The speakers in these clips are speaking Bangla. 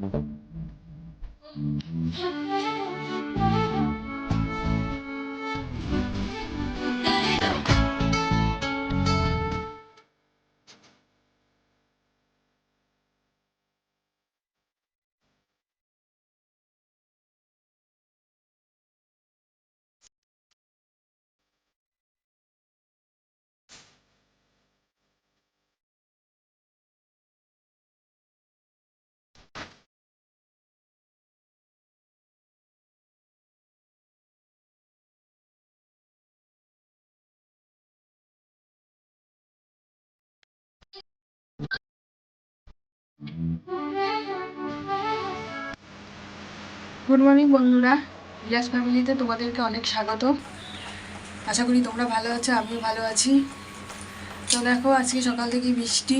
Thank you. গুড মর্নিং বন্ধুরা। রিয়াজ ফ্যামিলিতে তোমাদেরকে অনেক স্বাগত। আশা করি তোমরা ভালো আছো, আমিও ভালো আছি। তো দেখো, আজকে সকাল থেকে বৃষ্টি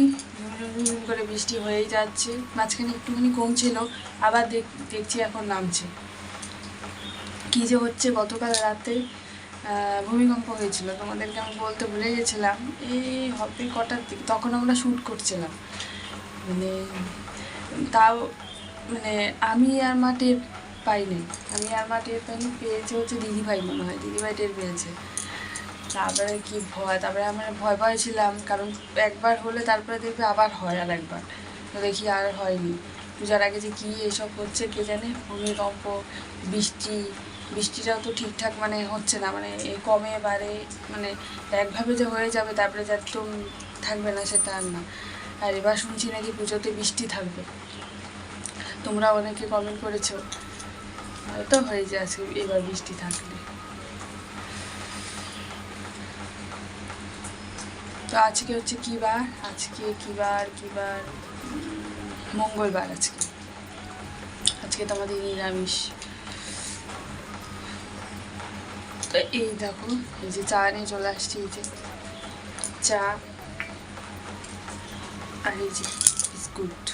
করে বৃষ্টি হয়েই যাচ্ছে। মাঝখানে একটুখানি কমছিল, আবার দেখ, দেখছি এখন নামছে। কী যে হচ্ছে গতকাল রাতে ভূমিকম্প হয়েছিল। তোমাদেরকে আমি বলতে ভুলে গেছিলাম। এই হবে কটার দিক, তখন আমরা শ্যুট করছিলাম। মানে তাও মানে আমি আর মা টের পাইনি আমি আর মা টের পাইনি, পেয়েছে হচ্ছে দিদিভাই মনে হয়, দিদিভাই টের পেয়েছে। তারপরে কি ভয়, তারপরে আমরা ভয় ভয় ছিলাম, কারণ একবার হলে তারপরে দেখবে আবার হয় আর একবার। তো দেখি আর হয়নি। পূজার আগে যে কী এসব হচ্ছে কে জানে? ভূমিকম্প, বৃষ্টি, বৃষ্টিটাও তো ঠিকঠাক মানে হচ্ছে না মানে এই কমে বাড়ে মানে একভাবে যে হয়ে যাবে, তারপরে যে একদম থাকবে না, সেটা আর না। আর এবার শুনছি নাকি পুজোতে বৃষ্টি থাকবে। তোমরা অনেকে কমেন্ট করেছ হয়তো হয়ে আজকে এবার বৃষ্টি থাকলে। তো আজকে হচ্ছে কি বার? আজকে কি বার কি বার? মঙ্গলবার আজকে। আজকে তো আমাদের নিরামিষ। তো এই দেখো, এই যে চা নিয়ে চলে আসছি, এই যে চা। আর বিস্কুট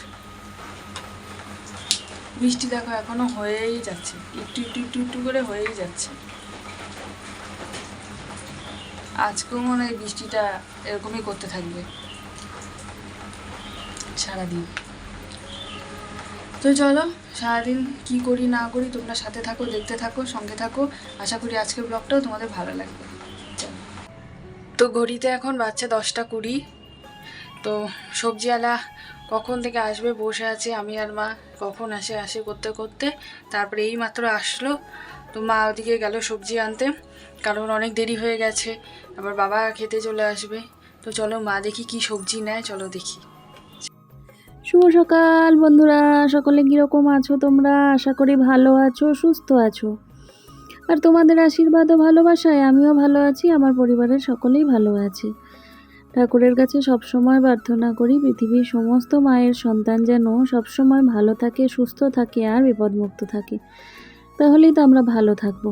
বৃষ্টি দেখো এখনও হয়েই যাচ্ছে। একটু একটু একটু একটু করে হয়েই যাচ্ছে। আজকেও মনে হয় বৃষ্টিটা এরকমই করতে থাকবে। সারাদিন। তো চলো, সারাদিন কি করি, না করি, তোমরা সাথে থাকো, দেখতে থাকো, সঙ্গে থাকো। আশা করি আজকের ব্লগটাও তোমাদের ভালো লাগবে। তো ঘড়িতে এখন বাচ্চা দশটা কুড়ি। তো সবজিওয়ালা কখন থেকে আসবে, বসে আছে, আমি আর মা কখন আসে আসে করতে করতে, তারপরে এই মাত্র আসলো। তো মা ওদিকে গেল সবজি আনতে, কারণ অনেক দেরি হয়ে গেছে, আবার বাবা খেতে চলে আসবে। তো চলো মা দেখি কি সবজি নেয়, চলো দেখি। শুভ সকাল বন্ধুরা, সকলে কীরকম আছো তোমরা? আশা করি ভালো আছো, সুস্থ আছো। আর তোমাদের আশীর্বাদ ও ভালোবাসায় আমিও ভালো আছি, আমার পরিবারের সকলেই ভালো আছে। ঠাকুরের কাছে সবসময় প্রার্থনা করি, পৃথিবীর সমস্ত মায়ের সন্তান যেন সবসময় ভালো থাকে, সুস্থ থাকে আর বিপদমুক্ত থাকে। তাহলেই তো আমরা ভালো থাকব।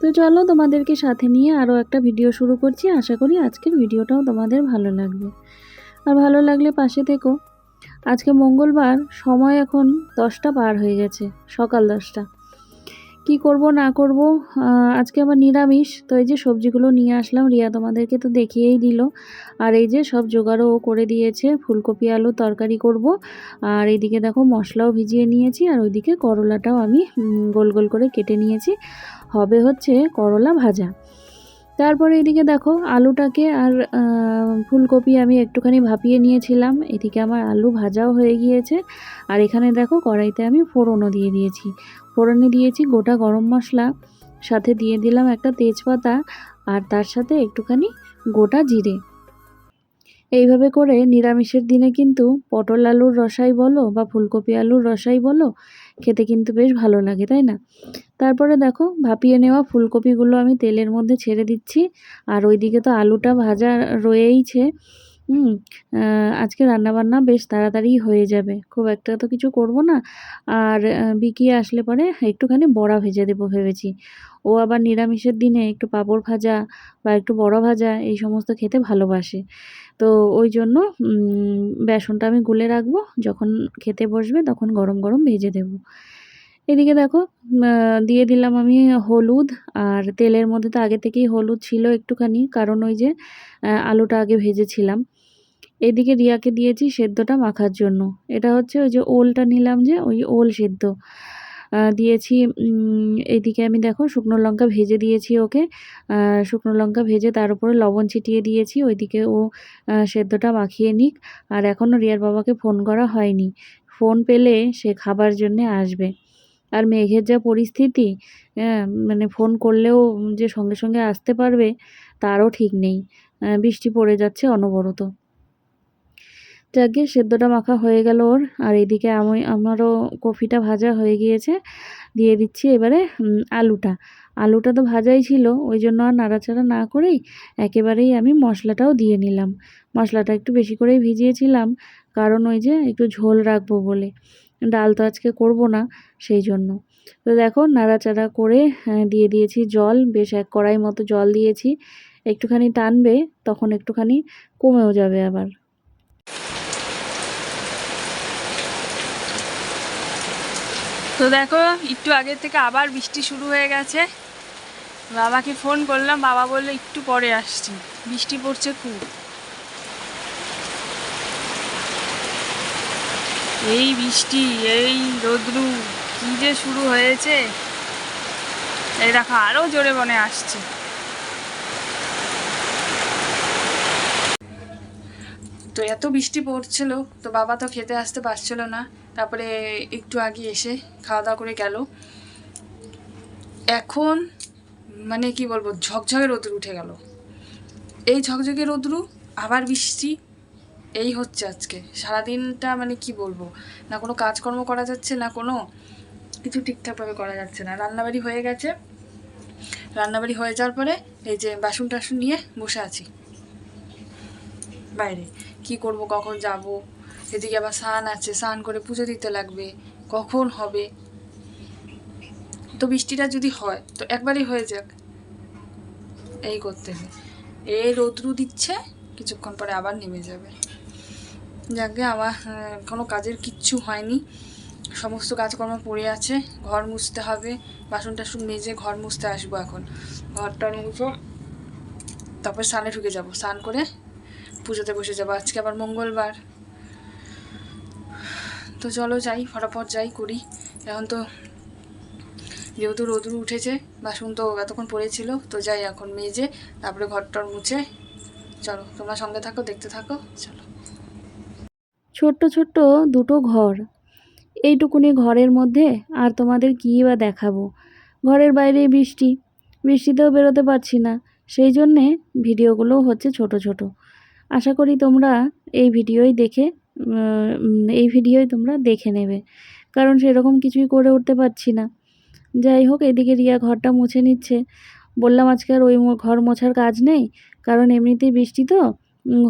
তো চলো তোমাদেরকে সাথে নিয়ে আরও একটা ভিডিও শুরু করছি। আশা করি আজকের ভিডিওটাও তোমাদের ভালো লাগবে। আর ভালো লাগলে পাশে থেকো। আজকে মঙ্গলবার, সময় এখন দশটা পার হয়ে গেছে, সকাল দশটা। কি করব, না করব? আজকে আবার নিরামিষ, তো এই যে সবজিগুলো নিয়ে আসলাম, রিয়া তোমাদেরকে তো দেখিয়েই দিল। আর এই যে সব জোগাড়ও করে দিয়েছে, ফুলকপি, আলু তরকারি করব। আর এইদিকে দেখো মশলাও ভিজিয়ে নিয়েছি, আর ওইদিকে করলাটাও আমি গোল গোল করে কেটে নিয়েছি। হবে হচ্ছে করলা ভাজা। তারপরে এদিকে দেখো আলুটাকে আর ফুলকপি আমি একটুখানি ভাপিয়ে নিয়েছিলাম। এদিকে আমার আলু ভাজাও হয়ে গিয়েছে। আর এখানে দেখো কড়াইতে আমি ফোড়নও দিয়ে দিয়েছি। ফোড়নে দিয়েছি গোটা গরম মশলা। সাথে দিয়ে দিলাম একটা তেজপাতা আর তার সাথে একটুখানি গোটা জিরে। এইভাবে করে নিরামিষের দিনে কিন্তু পটল আলুর রসাই বলো বা ফুলকপি আলুর রসাই বলো খেতে কিন্তু বেশ ভালো লাগে, তাই না? তারপরে দেখো, ভাপিয়ে নেওয়া ফুলকপিগুলো আমি তেলের মধ্যে ছেড়ে দিচ্ছি। আর ওইদিকে তো আলুটা ভাজা রয়েইছে। হুম আজকে রান্নাবান্না বেশ তাড়াতাড়ি হয়ে যাবে। খুব একটা তো কিছু করব না। আর বিকি আসলে পরে একটুখানি বড়া ভেজে দেবো ভেবেছি। ও আবার নিরামিষের দিনে একটু পাঁপড় ভাজা বা একটু বড়া ভাজা এই সমস্ত খেতে ভালোবাসে। তো ওই জন্য বেসনটা আমি গুলে রাখব। যখন খেতে বসবে তখন গরম গরম ভেজে দেবো। এদিকে দেখো দিয়ে দিলাম আমি হলুদ। আর তেলের মধ্যে তো আগে থেকেই হলুদ ছিল একটুখানি। কারণ ওই যে আলুটা আগে ভেজেছিলাম। এদিকে রিয়াকে দিয়েছি সেদ্ধটা মাখার জন্য। এটা হচ্ছে ওই যে ওলটা নিলাম যে, ওই ওল সেদ্ধ। দিয়েছি এদিকে আমি দেখো শুকনো লঙ্কা ভেজে দিয়েছি ওকে। শুকনো লঙ্কা ভেজে তার উপরে লবণ ছিটিয়ে দিয়েছি, ওইদিকে ও সেদ্ধটা মাখিয়ে নিক। আর এখনও রিয়ার বাবাকে ফোন করা হয়নি। ফোন পেলে সে খাবার জন্যে আসবে। আর মেঘের যা পরিস্থিতি হ্যাঁ মানে ফোন করলেও যে সঙ্গে সঙ্গে আসতে পারবে, তারও ঠিক নেই। বৃষ্টি পড়ে যাচ্ছে অনবরত। যাকে সেদ্ধটা মাখা হয়ে গেল ওর। আর এদিকে আমি আমারও কফিটা ভাজা হয়ে গিয়েছে। দিয়ে দিচ্ছি এবারে আলুটা। আলুটা তো ভাজাই ছিল ওই জন্য আর নাড়াচাড়া না করেই একেবারেই আমি মশলাটাও দিয়ে নিলাম। মশলাটা একটু বেশি করেই ভিজিয়েছিলাম কারণ ওই যে একটু ঝোল রাখব বলে। ডাল তো আজকে করব না সেই জন্য। তো দেখো নাড়াচাড়া করে হ্যাঁ, দিয়ে দিয়েছি জল। বেশ এক কড়াই মতো জল দিয়েছি। একটুখানি টানবে তখন একটুখানি কমেও যাবে আবার। তো দেখো, একটু আগের থেকে আবার বৃষ্টি শুরু হয়ে গেছে। বাবাকে ফোন করলাম, বাবা বলল একটু পরে আসছি। বৃষ্টি পড়ছে খুব। এই বৃষ্টি, এই রোদ্রু, কী যে শুরু হয়েছে। এই দেখো আরও জোরে মনে আসছে। তো এত বৃষ্টি পড়ছিল, তো বাবা তো খেতে আসতে পারছিল না। তারপরে একটু আগে এসে খাওয়া দাওয়া করে গেল। এখন মানে কি বলব, ঝকঝকে রোদ্রু উঠে গেল। এই ঝকঝকে রোদ্রু, আবার বৃষ্টি, এই হচ্ছে আজকে। সারাদিনটা মানে কি বলব, না কোনো কাজকর্ম করা যাচ্ছে, না কোনো কিছু ঠিকঠাকভাবে করা যাচ্ছে না। রান্নাবাড়ি হয়ে গেছে। রান্নাবাড়ি হয়ে যাওয়ার পরে এই যে বাসন টাসন নিয়ে বসে আছি। বাইরে। কি করব, কখন যাব? এদিকে আবার স্নান আছে, স্নান করে পুজো দিতে লাগবে। কখন হবে? তো বৃষ্টিটা যদি হয়, তো একবারই হয়ে যাক। এই করতে হবে। এই রৌদ্রু দিচ্ছে, কিছুক্ষণ পরে আবার নেমে যাবে। যাকে আমার কোনো কাজের কিচ্ছু হয়নি। সমস্ত কাজকর্ম পড়ে আছে, ঘর মুছতে হবে, বাসন টাসন মেজে ঘর মুছতে আসব এখন। ঘরটা মুছবো, তারপর স্নানে ঢুকে যাব। স্নান করে পুজোতে বসে যাব আজকে আবার মঙ্গলবার। তো চলো যাই, ফটাফট যাই, করি। এখন তো যেহেতু রোদুর উঠেছে, বাসন তো এতক্ষণ পড়েছিল, তো যাই এখন মেজে, তারপরে ঘরটর মুছে। চলো, তোমরা সঙ্গে থাকো, দেখতে থাকো, চলো। ছোট্ট ছোট্ট দুটো ঘর। এইটুকুনি ঘরের মধ্যে আর তোমাদের কী বা দেখাবো? ঘরের বাইরে বৃষ্টি। বৃষ্টিতেও বেরোতে পারছি না, সেই জন্যে ভিডিওগুলোও হচ্ছে ছোট ছোট। আশা করি তোমরা এই ভিডিওই দেখে এই ভিডিওই তোমরা দেখে নেবে। কারণ সেরকম কিছুই করে উঠতে পারছি না। যাই হোক, এদিকে রিয়া ঘরটা মুছে নিচ্ছে। বললাম, আজকে আর ওই ঘর মোছার কাজ নেই? কারণ এমনিতেই বৃষ্টি তো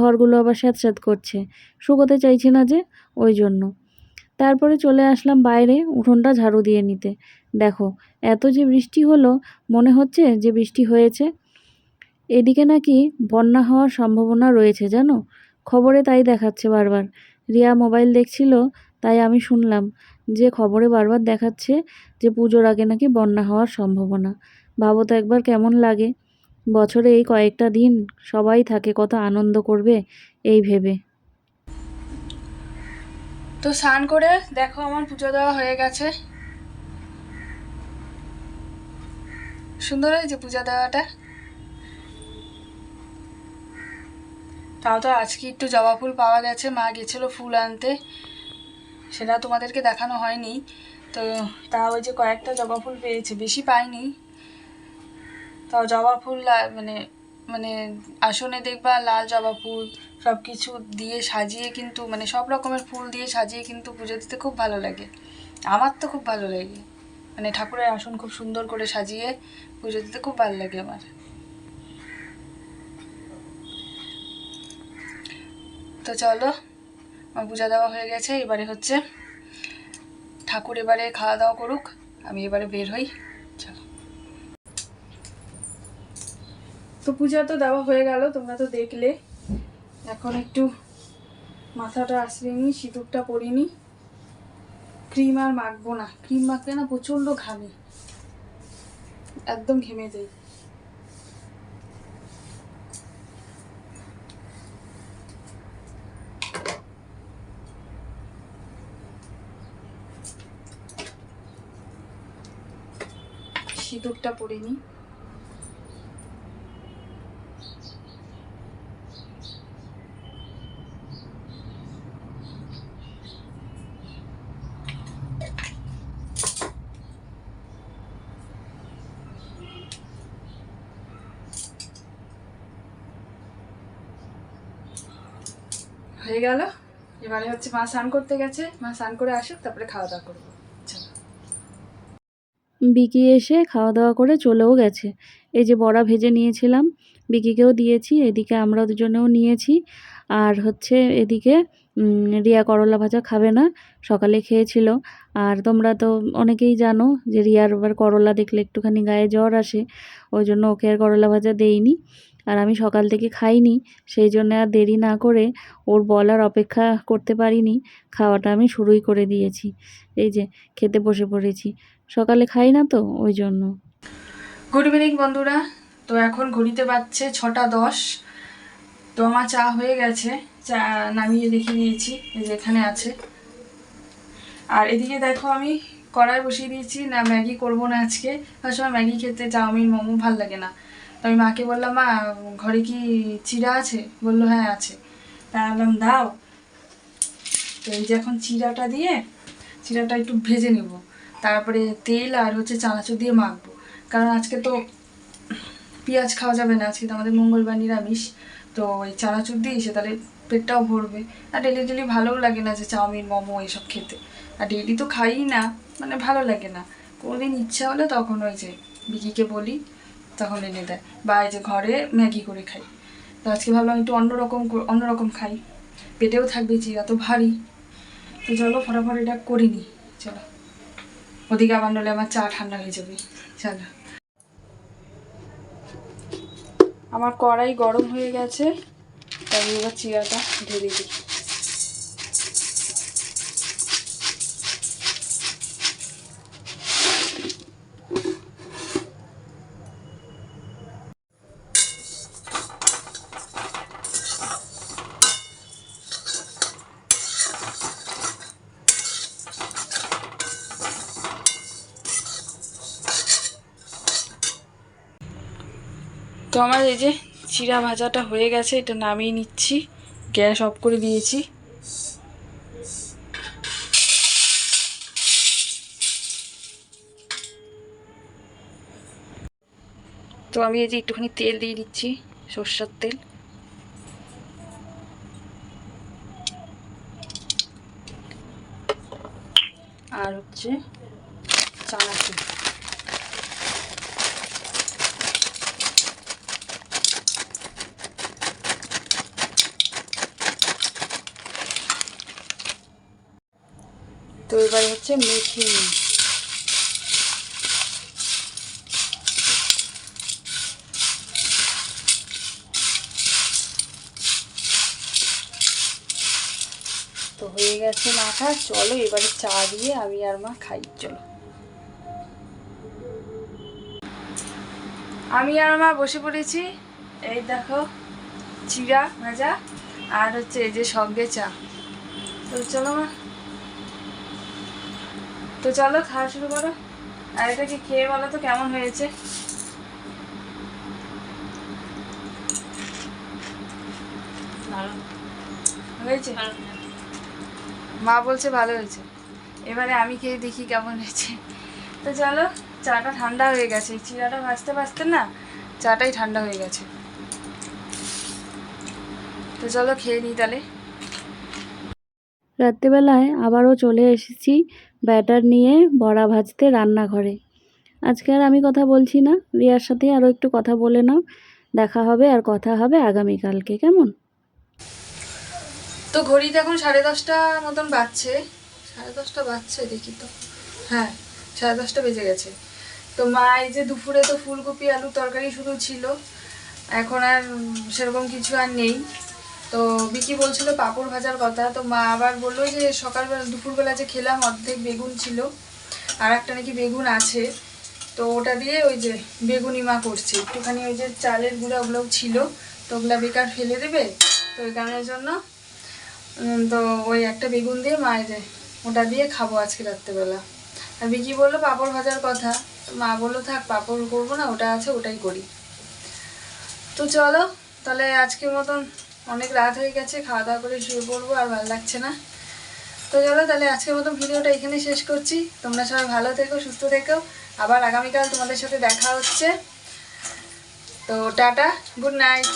ঘরগুলো আবার স্যাঁতস্যাঁত করছে। শুকোতে চাইছে না যে, ওই জন্য। তারপরে চলে আসলাম বাইরে উঠোনটা ঝাড়ু দিয়ে নিতে। দেখো, এত যে বৃষ্টি হলো, মনে হচ্ছে যে বৃষ্টি হয়েছে। এদিকে নাকি বন্যা হওয়ার সম্ভাবনা রয়েছে, জানো? খবরে তাই দেখাচ্ছে বারবার। রিয়া মোবাইল দেখছিল, তাই আমি শুনলাম যে খবরে বারবার দেখাচ্ছে যে পুজোর আগে নাকি বন্যা হওয়ার সম্ভাবনা। ভাবো তো একবার কেমন লাগে। বছরে এই কয়েকটা দিন সবাই থাকে, কত আনন্দ করবে এই ভেবে। তো স্নান করে দেখো আমার পুজো দেওয়া হয়ে গেছে। সুন্দর হয়েছে পূজা দেওয়াটা? তাও তো আজকে একটু জবা ফুল পাওয়া গেছে। মা গেছিল ফুল আনতে। সেটা তোমাদেরকে দেখানো হয়নি। তো তা ওই যে কয়েকটা জবা ফুল পেয়েছে, বেশি পাইনি। তাও জবা ফুল মানে মানে আসনে দেখবা লাল জবা ফুল সব কিছু দিয়ে সাজিয়ে কিন্তু মানে সব রকমের ফুল দিয়ে সাজিয়ে কিন্তু পুজো দিতে খুব ভালো লাগে। আমার তো খুব ভালো লাগে। মানে ঠাকুরের আসন খুব সুন্দর করে সাজিয়ে পুজো দিতে খুব ভালো লাগে আমার। তো চলো, আমার পূজা দেওয়া হয়ে গেছে, এবারে হচ্ছে ঠাকুর এবারে খাওয়া দাওয়া করুক, আমি এবারে বের হই, চলো। তো পূজা তো দেওয়া হয়ে গেল, তোমরা তো দেখলে। এখন একটু মাথাটা আসলে নি সিঁদুরটা পরিনি ক্রিম আর মাখবো না, ক্রিম মাখলে না প্রচণ্ড ঘামি, একদম ঘেমে যাই। সিঁদুরটা পরে নিই হয়ে গেল। এবারে হচ্ছে মা স্নান করতে গেছে। মা স্নান করে আসুক, তারপরে খাওয়া দাওয়া করব। বিকি এসে খাওয়া দাওয়া করে চলেও গেছে। এই যে বড়া ভেজে নিয়েছিলাম, বিকিকেও দিয়েছি, এদিকে আমরা দুজনেও নিয়েছি। আর হচ্ছে এদিকে রিয়া করলা ভাজা খাবে না, সকালে খেয়েছিল। আর তোমরা তো অনেকেই জানো যে রিয়ার আবার করলা দেখলে একটুখানি গায়ে জ্বর আসে, ওই জন্য ওকে আর করলা ভাজা দেইনি। আর আমি সকাল থেকে খাইনি, সেই জন্য আর দেরি না করে ওর বলার অপেক্ষা করতে পারিনি। খাওয়াটা আমি শুরুই করে দিয়েছি। এই যে, খেতে বসে পড়েছি। সকালে খাই না তো, ওই জন্য। গুড ইভিনিং বন্ধুরা। তো এখন ঘড়িতে বাজছে ছটা দশ। তো আমার চা হয়ে গেছে। চা নামিয়ে রেখে দিয়েছি, এই যে এখানে আছে। আর এদিকে দেখো আমি কড়াই বসিয়ে দিয়েছি। না, ম্যাগি করব না আজকে। তার সময় ম্যাগি খেতে চাউমিন, মোমো ভালো লাগে না। তো আমি মাকে বললাম, মা, ঘরে কি চিড়া আছে? বলল হ্যাঁ আছে। তা বললাম, দাও। তো এই যে এখন চিড়াটা দিয়ে, চিড়াটা একটু ভেজে নেব। তারপরে তেল আর হচ্ছে চানাচুর দিয়ে মাখবো। কারণ আজকে তো পেঁয়াজ খাওয়া যাবে না, আজকে তো আমাদের মঙ্গলবার নিরামিষ। তো ওই চানাচুর দিয়ে সে তাহলে পেটটাও ভরবে। আর ডেলি ডেলি ভালোও লাগে না যে চাউমিন, মোমো এইসব খেতে। আর ডেলি তো খাই না মানে ভালো লাগে না। কোনোদিন ইচ্ছা হলে তখন ওই যে বিকিকে বলি, তখন এনে দেয়। বা এই যে ঘরে ম্যাগি করে খাই। তো আজকে ভাবলাম একটু অন্যরকম অন্যরকম খাই। পেটেও থাকবে চিরা তো ভারী। তো চলো, ফটাফট এটা করিনি চলো। ওদিকে আবার নলে আমার চা ঠান্ডা হয়ে যাবে। চলো। আমার কড়াই গরম হয়ে গেছে, তাই এবার চিরাটা ঢেলে দিই। তো আমার এই যে চিরা ভাজাটা হয়ে গেছে, এটা নামিয়ে নিচ্ছি। গ্যাস অফ করে দিয়েছি। তো আমি এই যে একটুখানি তেল দিয়ে দিচ্ছি, সর্ষের তেল। আর হচ্ছে চানাচুর। তো এবার হচ্ছে মেখে নিই। তো হয়ে গেছে মাখা। চলো এবারে চা দিয়ে আমি আর মা খাই, চলো। আমি আর মা বসে পড়েছি। এই দেখো, চিরা ভাজা আর হচ্ছে এই যে সঙ্গে চা। তো চলো মা। তো চলো, খাওয়া শুরু করো। আর এটাকে খেয়ে বলো তো কেমন হয়েছে? হয়েছে? মা বলছে ভালো হয়েছে। এবারে আমি খেয়ে দেখি কেমন হয়েছে। তো চলো, চাটা ঠান্ডা হয়ে গেছে। চিরাটা ভাজতে ভাজতে না, চাটাই ঠান্ডা হয়ে গেছে। তো চলো খেয়ে নিই তাহলে। রাত্রিবেলায় আবারও চলে এসেছি। ব্যাটার নিয়ে বড়া ভাজতে রান্নাঘরে। আজকে আর আমি কথা বলছি না। রিয়ার সাথে আরও একটু কথা বলে নাও। দেখা হবে আর কথা হবে আগামীকালকে কেমন? তো ঘড়িতে এখন সাড়ে দশটা মতন বাজছে। সাড়ে দশটা বাজছে দেখি তো। হ্যাঁ সাড়ে দশটা বেজে গেছে। তো মা, এই যে দুপুরে তো ফুলকপি আলু তরকারি শুধু ছিল। এখন আর সেরকম কিছু আর নেই। তো বিকি বলছিল পাঁপড় ভাজার কথা, তো মা আবার বলল যে সকালবেলা, দুপুরবেলা যে খেলাম, অর্ধেক বেগুন ছিল, আর একটা নাকি বেগুন আছে, তো ওটা দিয়ে ওই যে বেগুনি মা করছে। একটুখানি ওই যে চালের গুঁড়া ওগুলোও ছিল, তো ওগুলা বেকার ফেলে দেবে, তো ওই কারণের জন্য তো ওই একটা বেগুন দিয়ে মায়ের ওটা দিয়ে খাব আজকে রাত্রেবেলা। আর বিকি বলল পাঁপড় ভাজার কথা মা বলল, থাক, পাঁপড় করব না, ওটা আছে, ওটাই করি। তো চলো, তাহলে আজকের মতন অনেক রাত হয়ে গেছে, খাওয়া দাওয়া করে শুয়ে পড়ব আর ভালো লাগছে না। তো চলো তাহলে আজকের মতো ভিডিওটা এখানে শেষ করছি। তোমরা সবাই ভালো থেকো, সুস্থ থেকো। আবার আগামীকাল তোমাদের সাথে দেখা হচ্ছে। তো টাটা, গুড নাইট।